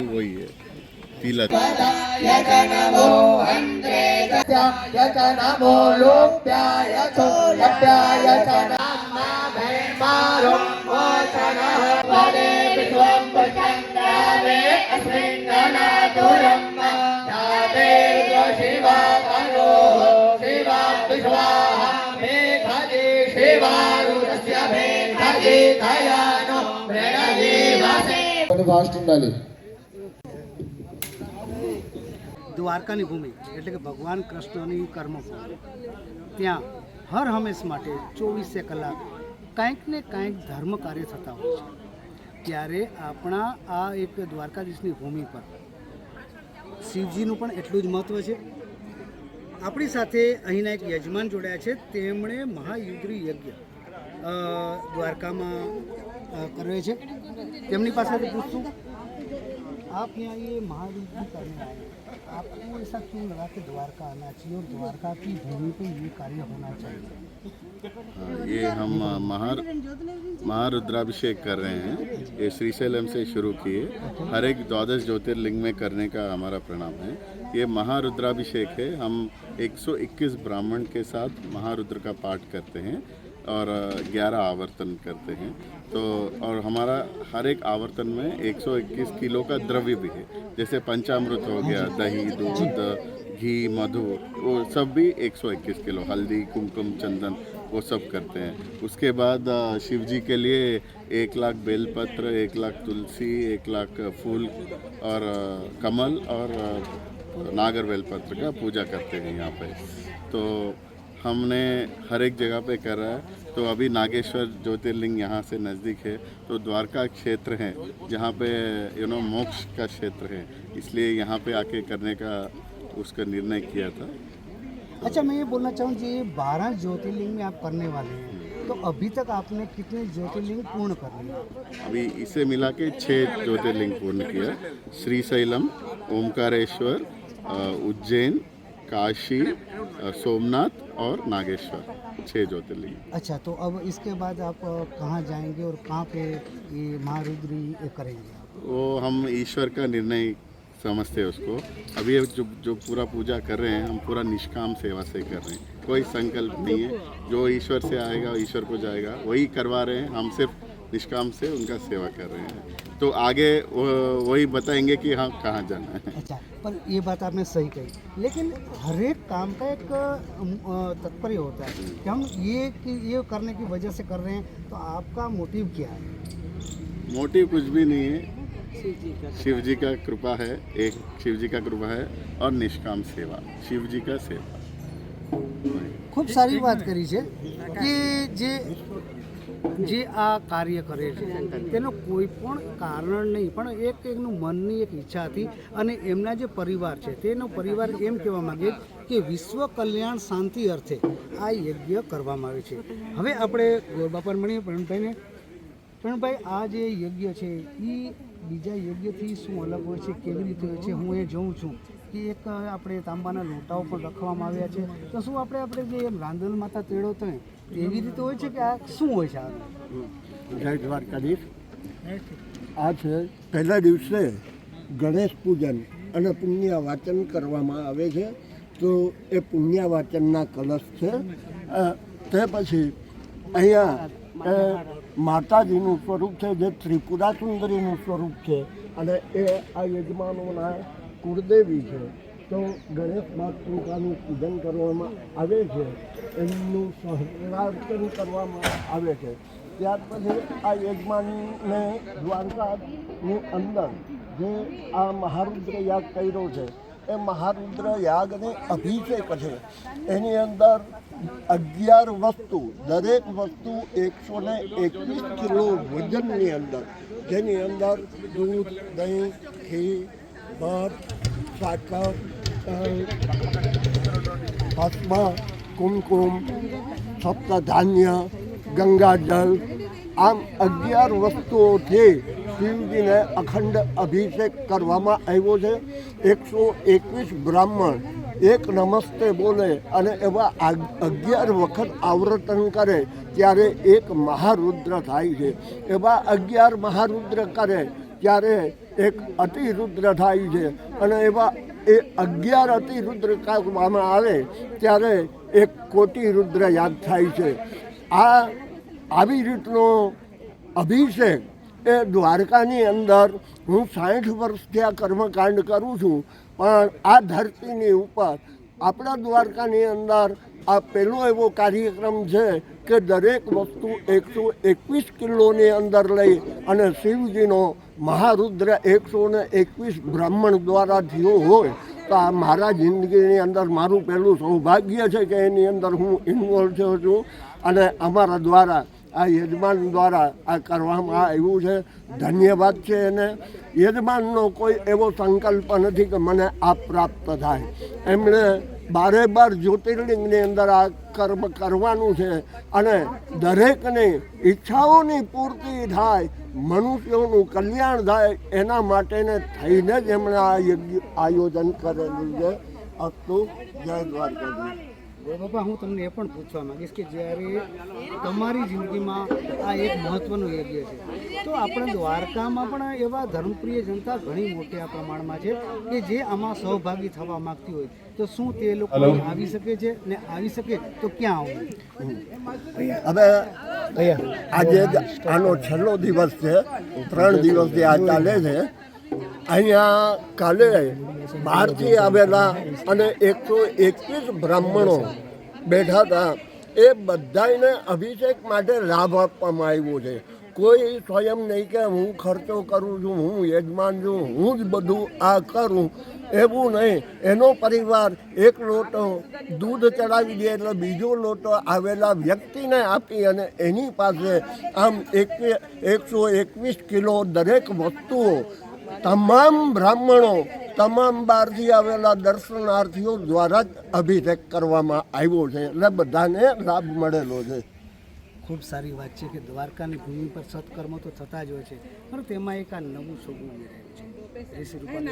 કરતું હોઈએ. તિલક. ఫాస్ట్ ఉండాలి દ્વારકાની ભૂમિ, એટલે કે ભગવાન કૃષ્ણની કર્મભૂમિ ત્યાં હર હંમેશ માટે ચોવીસે કલાક કાંઈક ને કાંઈક ધર્મ કાર્ય થતા હોય છે. ત્યારે આપણા આ એક દ્વારકાધીશની ભૂમિ પર શિવજીનું પણ એટલું જ મહત્ત્વ છે. આપણી સાથે અહીંના એક યજમાન જોડાયા છે. તેમણે મહાયુદ્રી યજ્ઞ દ્વારકામાં કરે છે. તેમની પાસેથી પૂછશું. आप यहाँ ये महायुद्ध करने आए आपको ऐसा क्यों लगा कि द्वारका आना चाहिए और द्वारका की भूमि पे ये कार्य होना चाहिए? ये हम महार, महारुद्राभिषेक कर रहे हैं। ये श्रीशैलम से शुरू किए। हर एक द्वादश ज्योतिर्लिंग में करने का हमारा प्रणाम है। ये महारुद्राभिषेक है। हम 121 ब्राह्मण के साथ महारुद्र का पाठ करते हैं। और 11 आवर्तन करते हैं। तो और हमारा हर एक आवर्तन में 121 किलो का द्रव्य भी है। जैसे पंचामृत हो गया, दही, दूध, घी, मधु, वो सब भी 121 किलो, हल्दी, कुमकुम, चंदन, वो सब करते हैं। उसके बाद शिव जी के लिए एक लाख बेलपत्र, एक लाख तुलसी, एक लाख फूल और कमल और नागर बेलपत्र का पूजा करते हैं यहाँ पे। तो हमने हर एक जगह पे कर रहा है। तो अभी नागेश्वर ज्योतिर्लिंग यहाँ से नज़दीक है। तो द्वारका क्षेत्र है जहाँ पे यू नो मोक्ष का क्षेत्र है। इसलिए यहाँ पे आके करने का उसका निर्णय किया था। अच्छा मैं ये बोलना चाहूँ ये बारह ज्योतिर्लिंग में आप करने वाले हैं तो अभी तक आपने कितने ज्योतिर्लिंग पूर्ण कर लिए? अभी इसे मिला के छः ज्योतिर्लिंग पूर्ण किया। श्रीशैलम ओमकारेश्वर उज्जैन काशी सोमनाथ और नागेश्वर छः ज्योतिर्लिंग। अच्छा तो अब इसके बाद आप कहाँ जाएँगे और कहाँ पे ये महारुद्री करेंगे आप? वो हम ईश्वर का निर्णय समझते हैं उसको। अभी जो जो पूरा पूजा कर रहे हैं हम पूरा निष्काम सेवा से कर रहे हैं। कोई संकल्प नहीं है। जो ईश्वर से आएगा ईश्वर को जाएगा। वही करवा रहे हैं। हम सिर्फ़ निष्काम से उनका सेवा कर रहे हैं। तो आगे वही बताएँगे कि हाँ कहाँ जाना है। अच्छा पर ये बात आपने सही कही। लेकिन हर एक काम का एक तत्पर्य होता है कि हम ये कि ये करने की वजह से कर रहे हैं तो आपका मोटिव क्या है? मोटिव कुछ भी नहीं है। शिव जी का कृपा। है एक शिव जी का कृपा है और निष्काम सेवा शिव जी का सेवा। खूब सारी बात करी है कि जे જે આ કાર્ય કરે છે, તેનો કોઈ પણ કારણ નહીં, પણ એક એકનું મનની એક ઈચ્છા હતી અને એમના જે પરિવાર છે, તેનો પરિવાર એમ કહેવા માગે કે વિશ્વ કલ્યાણ શાંતિ અર્થે આ યજ્ઞ કરવામાં આવે છે. હવે આપણે ગોરબાપા મળીએ પ્રણભાઈને પ્રણભાઈ આ જે યજ્ઞ છે એ બીજા યજ્ઞથી શું અલગ હોય છે, કેવી રીતે હોય છે, હું એ જોઉં છું. કે એક આપણે તાંબાના લોટાઓ પણ રાખવામાં આવ્યા છે. તો શું આપણે આપણે જે રાંદલ માતા તેડો તો એવી રીતે હોય છે કે આ શું હોય છે આ? જય દ્વારકાધીશ. આ છે પહેલા દિવસે ગણેશ પૂજન અને પુણ્ય વાચન કરવામાં આવે છે. તો એ પુણ્ય વાચનના કલશ છે. તે પછી અહીંયા માતાજીનું સ્વરૂપ છે જે ત્રિપુરા સુંદરીનું સ્વરૂપ છે. અને એ આ યજમાનોના કુળદેવી છે, તો ગણેશ માતૃકાનું પૂજન કરવામાં આવે છે, એમનું સહસ્રાર્ચન કરવામાં આવે છે. ત્યાર પછી આ યજમાનને દ્વારકાની અંદર જે આ મહારુદ્ર યાગ કર્યો છે, એ મહારુદ્ર યાગને અભિષેક છે. એની અંદર અગિયાર વસ્તુ, દરેક વસ્તુ એકસો ને એકવીસ કિલો વજનની અંદર, જેની અંદર દૂધ, દહીં, ઘી ભાત સાકર ભસ્મ કુમકુમ, સપ્તધાન્ય, ગંગાજળ, આમ અગિયાર વસ્તુઓથી શિવજીને અખંડ અભિષેક કરવામાં આવ્યો છે. એકસો એકવીસ બ્રાહ્મણ એક નમસ્તે બોલે અને એવા અગિયાર વખત આવર્તન કરે ત્યારે એક મહારુદ્ર થાય છે. એવા અગિયાર મહારુદ્ર કરે ત્યારે એક અતિરુદ્ર થાય છે. અને એવા એ અગિયાર અતિરુદ્ર કરવામાં આવે ત્યારે એક કોટી રુદ્ર યાદ થાય છે. આ આવી રીતનો અભિષેક એ દ્વારકાની અંદર હું સાઠ વર્ષથી આ કર્મકાંડ કરું છું, પણ આ ધરતીની ઉપર, આપણા દ્વારકાની અંદર આ પહેલો એવો કાર્યક્રમ છે કે દરેક વસ્તુ એકસો એકવીસ કિલોની અંદર લઈ અને શિવજીનો મહારુદ્ર એકસો ને એકવીસ બ્રાહ્મણ દ્વારા થયો હોય, તો આ મારા જિંદગીની અંદર મારું પહેલું સૌભાગ્ય છે કે એની અંદર હું ઇન્વોલ્વ થયો છું. અને અમારા દ્વારા, આ યજમાન દ્વારા આ કરવામાં આવ્યું છે. ધન્યવાદ છે એને. યજમાનનો કોઈ એવો સંકલ્પ નથી કે મને આ પ્રાપ્ત થાય. એમણે બારે બાર જ્યોતિર્લિંગની અંદર આ કર્મ કરવાનું છે અને દરેકની ઈચ્છાઓની પૂર્તિ થાય, મનુષ્યોનું કલ્યાણ થાય, એના માટેને થઈને જ એમણે આ યજ્ઞ આયોજન કરેલું છે. અસ્તુ જય દ્વારકાધીશ. બાપા, હું તમને એ પણ પૂછવા માંગીશ કે જ્યારે તમારી જિંદગીમાં આ એક મહત્વનું યજ્ઞ છે તો આપણા દ્વારકામાં પણ એવા ધર્મપ્રિય જનતા ઘણી મોટા પ્રમાણમાં છે કે જે આમાં સહભાગી થવા માંગતી હોય. તો શું તે લોકો આવી શકે છે ને આવી શકે? તો ક્યાં આવું? હવે આજે આનો છેલ્લો દિવસ છે. ત્રણ દિવસથી આ ચાલે છે. અહીંયા કાલે બહારથી આવેલા અને એકસો એકવીસ બ્રાહ્મણો બેઠા હતા. એ બધાને અભિષેક માટે લાભ આપવામાં આવ્યો છે. કોઈ સ્વયં નહીં કે હું ખર્ચો કરું છું, હું યજમાન છું, હું જ બધું આ કરું, એવું નહીં. એનો પરિવાર એક લોટો દૂધ ચડાવી દે એટલે બીજો લોટો આવેલા વ્યક્તિને આપી અને એની પાસે આમ એક એકસો એકવીસ કિલો દરેક વસ્તુઓ તમામ બ્રાહ્મણો, તમામ બહારથી આવેલા દર્શનાર્થીઓ દ્વારા જ અભિષેક કરવામાં આવ્યો છે. એટલે બધાને લાભ મળેલો છે. ખૂબ સારી વાત છે કે દ્વારકાની ભૂમિ પર સત્કર્મ તો થતા જ હોય છે પણ તેમાં એક આ નવું સોગું ઉમેરાયું છે. રૂપાણી